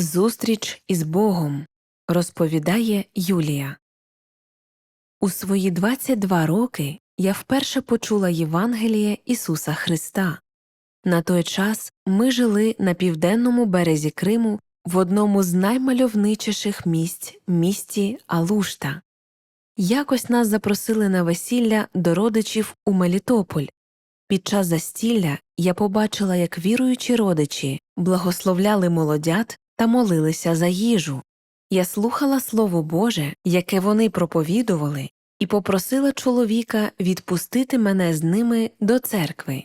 Зустріч із Богом розповідає Юлія. У свої 22 роки я вперше почула Євангеліє Ісуса Христа. На той час ми жили на південному березі Криму в одному з наймальовничіших місць місті Алушта. Якось нас запросили на весілля до родичів у Мелітополь. Під час застілля я побачила, як віруючі родичі благословляли молодят та молилися за їжу. Я слухала Слово Боже, яке вони проповідували, і попросила чоловіка відпустити мене з ними до церкви.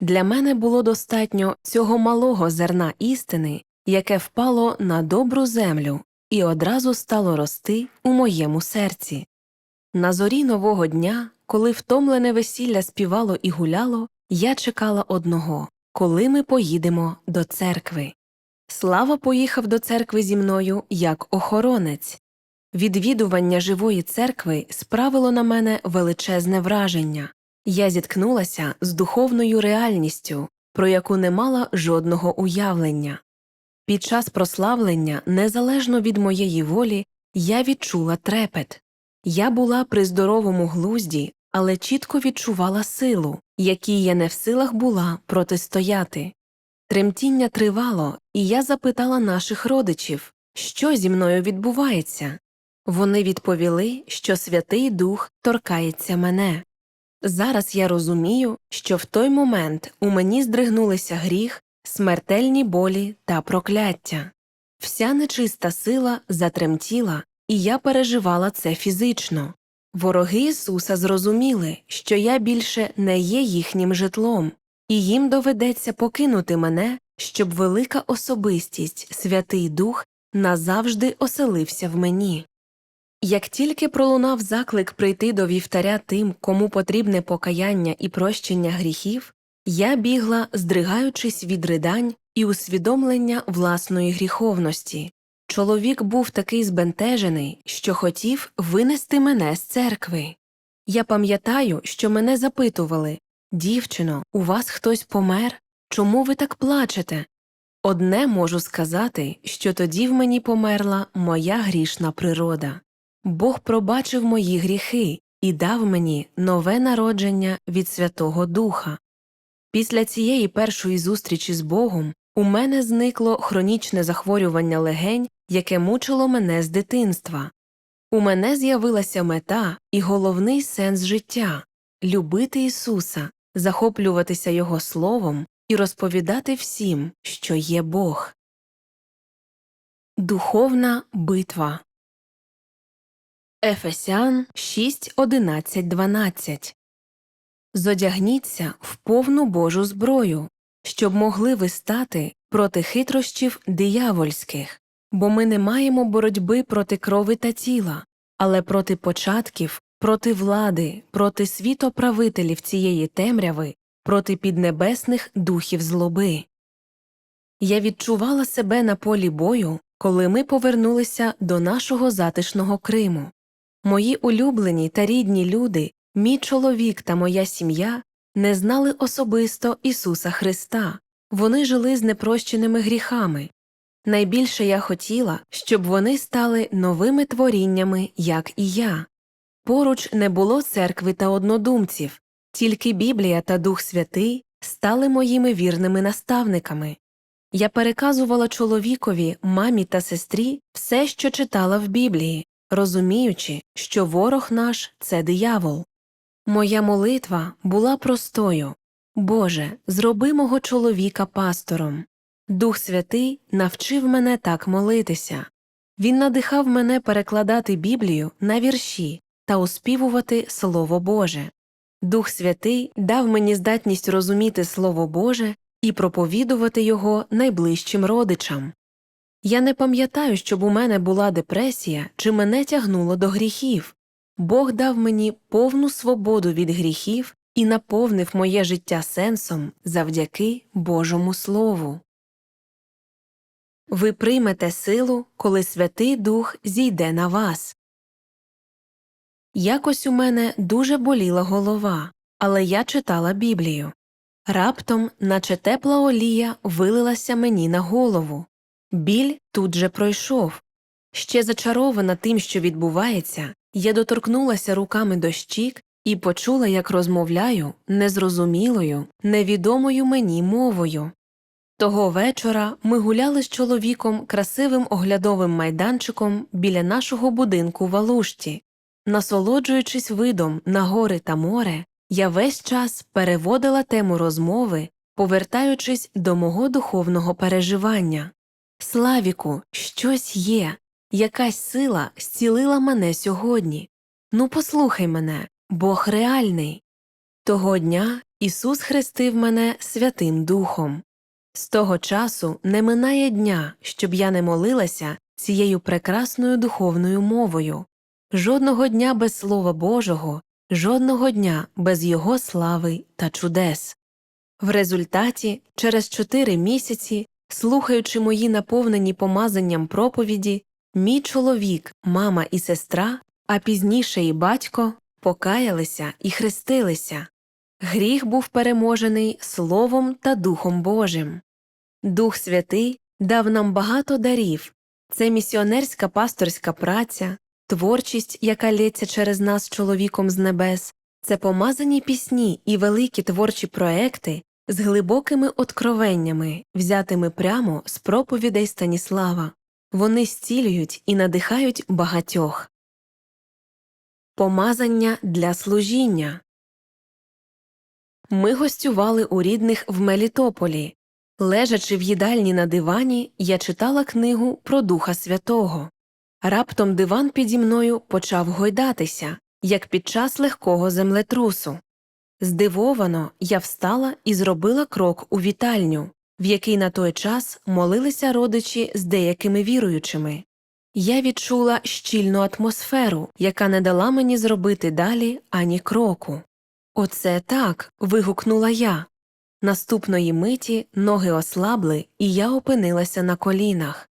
Для мене було достатньо цього малого зерна істини, яке впало на добру землю і одразу стало рости у моєму серці. На зорі нового дня, коли втомлене весілля співало і гуляло, я чекала одного коли ми поїдемо до церкви. Слава поїхав до церкви зі мною як охоронець. Відвідування живої церкви справило на мене величезне враження. Я зіткнулася з духовною реальністю, про яку не мала жодного уявлення. Під час прославлення, незалежно від моєї волі, я відчула трепет. Я була при здоровому глузді, але чітко відчувала силу, якій я не в силах була протистояти. Тремтіння тривало, і я запитала наших родичів, що зі мною відбувається. Вони відповіли, що Святий Дух торкається мене. Зараз я розумію, що в той момент у мені здригнулися гріх, смертельні болі та прокляття. Вся нечиста сила затремтіла, і я переживала це фізично. Вороги Ісуса зрозуміли, що я більше не є їхнім житлом, і їм доведеться покинути мене, щоб велика особистість, Святий Дух, назавжди оселився в мені. Як тільки пролунав заклик прийти до вівтаря тим, кому потрібне покаяння і прощення гріхів, я бігла, здригаючись від ридань і усвідомлення власної гріховності. Чоловік був такий збентежений, що хотів винести мене з церкви. Я пам'ятаю, що мене запитували Дівчино, у вас хтось помер? Чому ви так плачете? Одне можу сказати, що тоді в мені померла моя грішна природа. Бог пробачив мої гріхи і дав мені нове народження від Святого Духа. Після цієї першої зустрічі з Богом у мене зникло хронічне захворювання легень, яке мучило мене з дитинства. У мене з'явилася мета і головний сенс життя любити Ісуса, захоплюватися Його Словом і розповідати всім, що є Бог. Духовна битва Ефесян 6, 11, 12 Зодягніться в повну Божу зброю, щоб могли ви стати проти хитрощів диявольських, бо ми не маємо боротьби проти крови та тіла, але проти початків, проти влади, проти світоправителів цієї темряви, проти піднебесних духів злоби. Я відчувала себе на полі бою, коли ми повернулися до нашого затишного Криму. Мої улюблені та рідні люди, мій чоловік та моя сім'я не знали особисто Ісуса Христа, вони жили з непрощеними гріхами. Найбільше я хотіла, щоб вони стали новими творіннями, як і я. Поруч не було церкви та однодумців, тільки Біблія та Дух Святий стали моїми вірними наставниками. Я переказувала чоловікові, мамі та сестрі все, що читала в Біблії, розуміючи, що ворог наш це диявол. Моя молитва була простою Боже, зроби мого чоловіка пастором. Дух Святий навчив мене так молитися. Він надихав мене перекладати Біблію на вірші та оспівувати Слово Боже. Дух Святий дав мені здатність розуміти Слово Боже і проповідувати його найближчим родичам. Я не пам'ятаю, щоб у мене була депресія чи мене тягнуло до гріхів. Бог дав мені повну свободу від гріхів і наповнив моє життя сенсом завдяки Божому Слову. Ви приймете силу, коли Святий Дух зійде на вас. Якось у мене дуже боліла голова, але я читала Біблію. Раптом, наче тепла олія, вилилася мені на голову. Біль тут же пройшов. Ще зачарована тим, що відбувається, я доторкнулася руками до щік і почула, як розмовляю незрозумілою, невідомою мені мовою. Того вечора ми гуляли з чоловіком красивим оглядовим майданчиком біля нашого будинку в Алушті. Насолоджуючись видом на гори та море, я весь час переводила тему розмови, повертаючись до мого духовного переживання. Славіку, щось є, якась сила зцілила мене сьогодні. Ну, послухай мене, Бог реальний. Того дня Ісус хрестив мене Святим Духом. З того часу не минає дня, щоб я не молилася цією прекрасною духовною мовою, жодного дня без Слова Божого, жодного дня без Його слави та чудес. В результаті, через чотири місяці, слухаючи мої наповнені помазанням проповіді, мій чоловік, мама і сестра, а пізніше і батько покаялися і хрестилися. Гріх був переможений Словом та Духом Божим. Дух Святий дав нам багато дарів це місіонерська пасторська праця, творчість, яка лється через нас чоловіком з небес, це помазані пісні і великі творчі проекти з глибокими откровеннями, взятими прямо з проповідей Станіслава. Вони зцілюють і надихають багатьох. Помазання для служіння Ми гостювали у рідних в Мелітополі. Лежачи в їдальні на дивані, я читала книгу про Духа Святого. Раптом диван піді мною почав гойдатися, як під час легкого землетрусу. Здивовано, я встала і зробила крок у вітальню, в якій на той час молилися родичі з деякими віруючими. Я відчула щільну атмосферу, яка не дала мені зробити далі ані кроку. Оце так. вигукнула я. Наступної миті ноги ослабли, і я опинилася на колінах.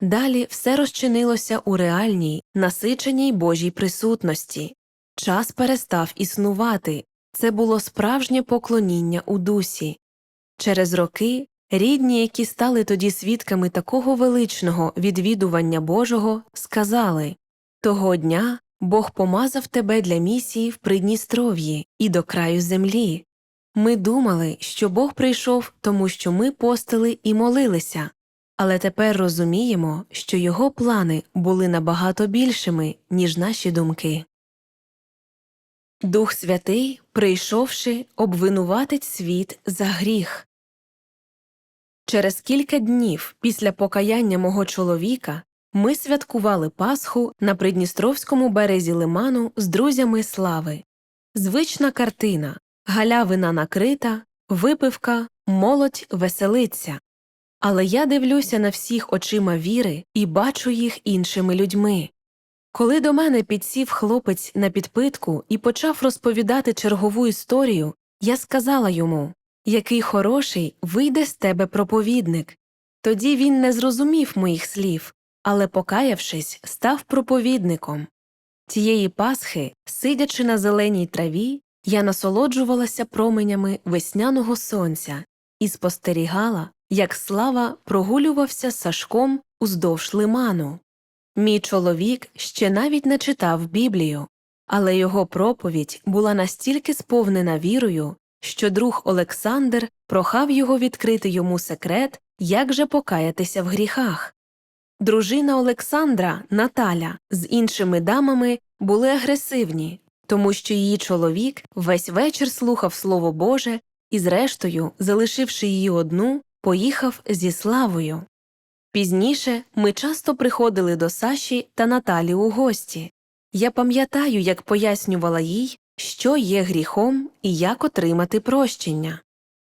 Далі все розчинилося у реальній, насиченій Божій присутності. Час перестав існувати, це було справжнє поклоніння у дусі. Через роки рідні, які стали тоді свідками такого величного відвідування Божого, сказали Того дня Бог помазав тебе для місії в Придністров'ї і до краю землі. Ми думали, що Бог прийшов, тому що ми постили і молилися, але тепер розуміємо, що його плани були набагато більшими, ніж наші думки. Дух Святий, прийшовши, обвинуватить світ за гріх. Через кілька днів після покаяння мого чоловіка ми святкували Пасху на придністровському березі лиману з друзями слави. Звична картина галявина накрита, випивка, молодь веселиться. Але я дивлюся на всіх очима віри і бачу їх іншими людьми. Коли до мене підсів хлопець на підпитку і почав розповідати чергову історію, я сказала йому який хороший вийде з тебе проповідник. Тоді він не зрозумів моїх слів, але, покаявшись, став проповідником. Тієї Пасхи, сидячи на зеленій траві, я насолоджувалася променями весняного сонця і спостерігала, як слава прогулювався Сашком уздовж лиману. Мій чоловік ще навіть не читав Біблію, але його проповідь була настільки сповнена вірою, що друг Олександр прохав його відкрити йому секрет, як же покаятися в гріхах. Дружина Олександра, Наталя, з іншими дамами були агресивні, тому що її чоловік весь вечір слухав Слово Боже і, зрештою, залишивши її одну, поїхав зі славою. Пізніше ми часто приходили до Саші та Наталі у гості. Я пам'ятаю, як пояснювала їй, що є гріхом і як отримати прощення.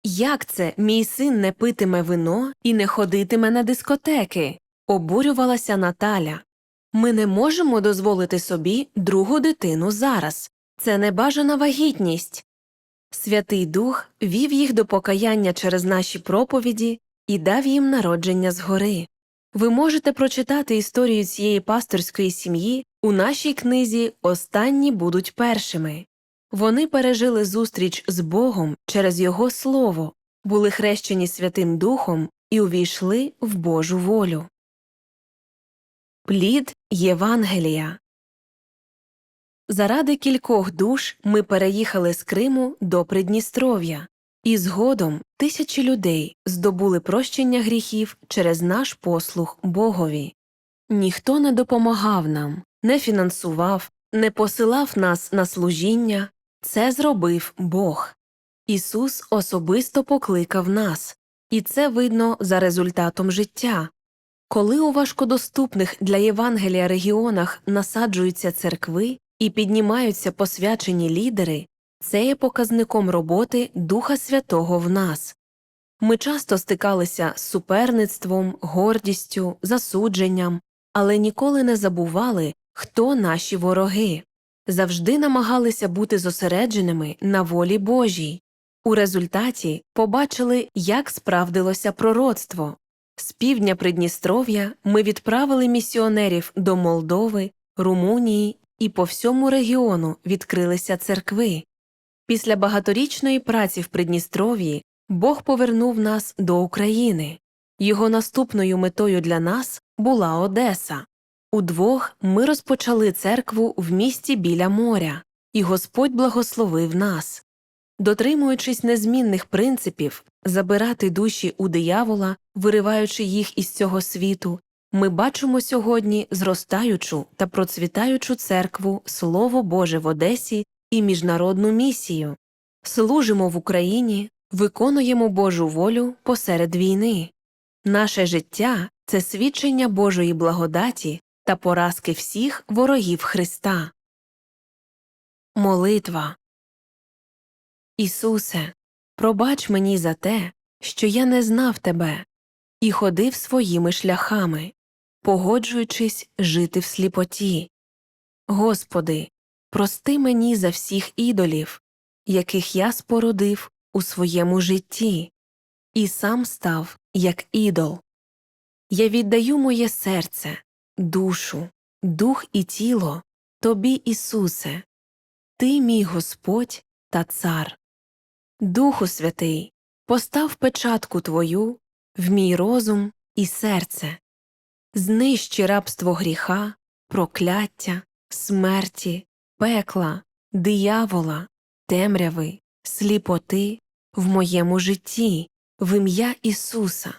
Як це мій син не питиме вино і не ходитиме на дискотеки? обурювалася Наталя. Ми не можемо дозволити собі другу дитину зараз. Це небажана вагітність. Святий Дух вів їх до покаяння через наші проповіді і дав їм народження згори. Ви можете прочитати історію цієї пасторської сім'ї у нашій книзі Останні будуть першими. Вони пережили зустріч з Богом через Його Слово, були хрещені Святим Духом і увійшли в Божу волю. Плід Євангелія Заради кількох душ ми переїхали з Криму до Придністров'я, і згодом тисячі людей здобули прощення гріхів через наш послуг Богові. Ніхто не допомагав нам, не фінансував, не посилав нас на служіння це зробив Бог. Ісус особисто покликав нас, і це видно за результатом життя. Коли у важкодоступних для Євангелія регіонах насаджуються церкви і піднімаються посвячені лідери, це є показником роботи Духа Святого в нас. Ми часто стикалися з суперництвом, гордістю, засудженням, але ніколи не забували, хто наші вороги, завжди намагалися бути зосередженими на волі Божій. У результаті побачили, як справдилося пророцтво. З півдня Придністров'я ми відправили місіонерів до Молдови, Румунії і по всьому регіону відкрилися церкви. Після багаторічної праці в Придністров'ї Бог повернув нас до України. Його наступною метою для нас була Одеса. Удвох ми розпочали церкву в місті біля моря, і Господь благословив нас. Дотримуючись незмінних принципів забирати душі у диявола, вириваючи їх із цього світу, ми бачимо сьогодні зростаючу та процвітаючу церкву Слово Боже в Одесі і міжнародну місію, служимо в Україні, виконуємо Божу волю посеред війни. Наше життя це свідчення Божої благодаті та поразки всіх ворогів Христа. Молитва Ісусе, пробач мені за те, що я не знав Тебе і ходив своїми шляхами, погоджуючись жити в сліпоті. Господи, прости мені за всіх ідолів, яких я спорудив у своєму житті, і сам став як ідол. Я віддаю моє серце, душу, дух і тіло Тобі, Ісусе, Ти мій Господь та Цар. Духу Святий, постав печатку Твою в мій розум і серце, знищи рабство гріха, прокляття, смерті, пекла, диявола, темряви, сліпоти в моєму житті, в ім'я Ісуса.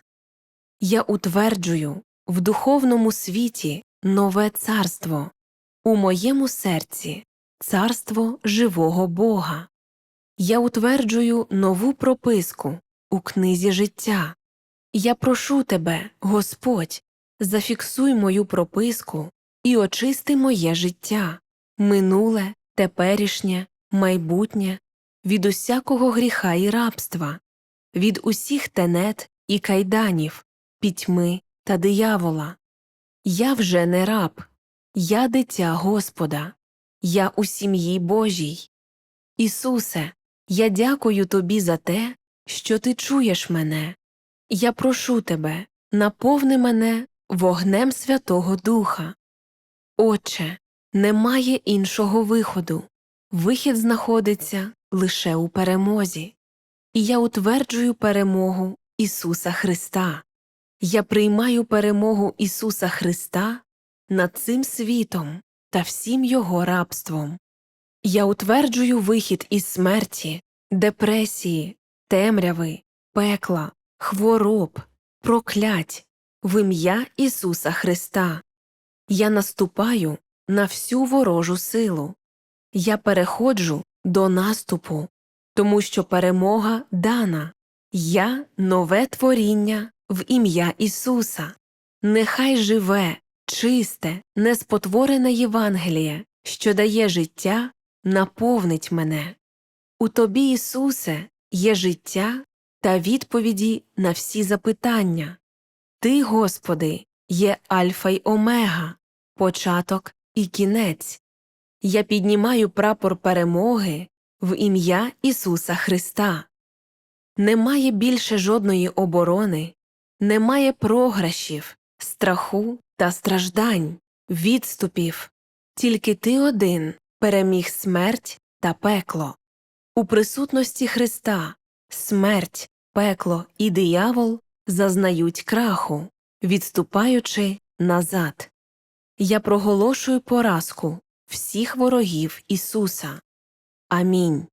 Я утверджую в духовному світі нове царство, у моєму серці царство живого Бога. Я утверджую нову прописку у книзі життя. Я прошу тебе, Господь, зафіксуй мою прописку і очисти моє життя, минуле, теперішнє, майбутнє, від усякого гріха і рабства, від усіх тенет і кайданів, пітьми та диявола. Я вже не раб, я дитя Господа, я у сім'ї Божій. Ісусе, я дякую тобі за те, що ти чуєш мене. Я прошу тебе, наповни мене вогнем Святого Духа. Отче, немає іншого виходу. Вихід знаходиться лише у перемозі. І я утверджую перемогу Ісуса Христа. Я приймаю перемогу Ісуса Христа над цим світом та всім Його рабством. Я утверджую вихід із смерті, депресії, темряви, пекла, хвороб, проклять в ім'я Ісуса Христа. Я наступаю на всю ворожу силу. Я переходжу до наступу, тому що перемога дана. Я нове творіння в ім'я Ісуса. Нехай живе, чисте, неспотворене Євангеліє, що дає життя, наповнить мене. У тобі, Ісусе, є життя та відповіді на всі запитання. Ти, Господи, є Альфа й Омега, початок і кінець. Я піднімаю прапор перемоги в ім'я Ісуса Христа. Немає більше жодної оборони, немає програшів, страху та страждань, відступів, тільки ти один переміг смерть та пекло. У присутності Христа смерть, пекло і диявол зазнають краху, відступаючи назад. Я проголошую поразку всіх ворогів Ісуса. Амінь.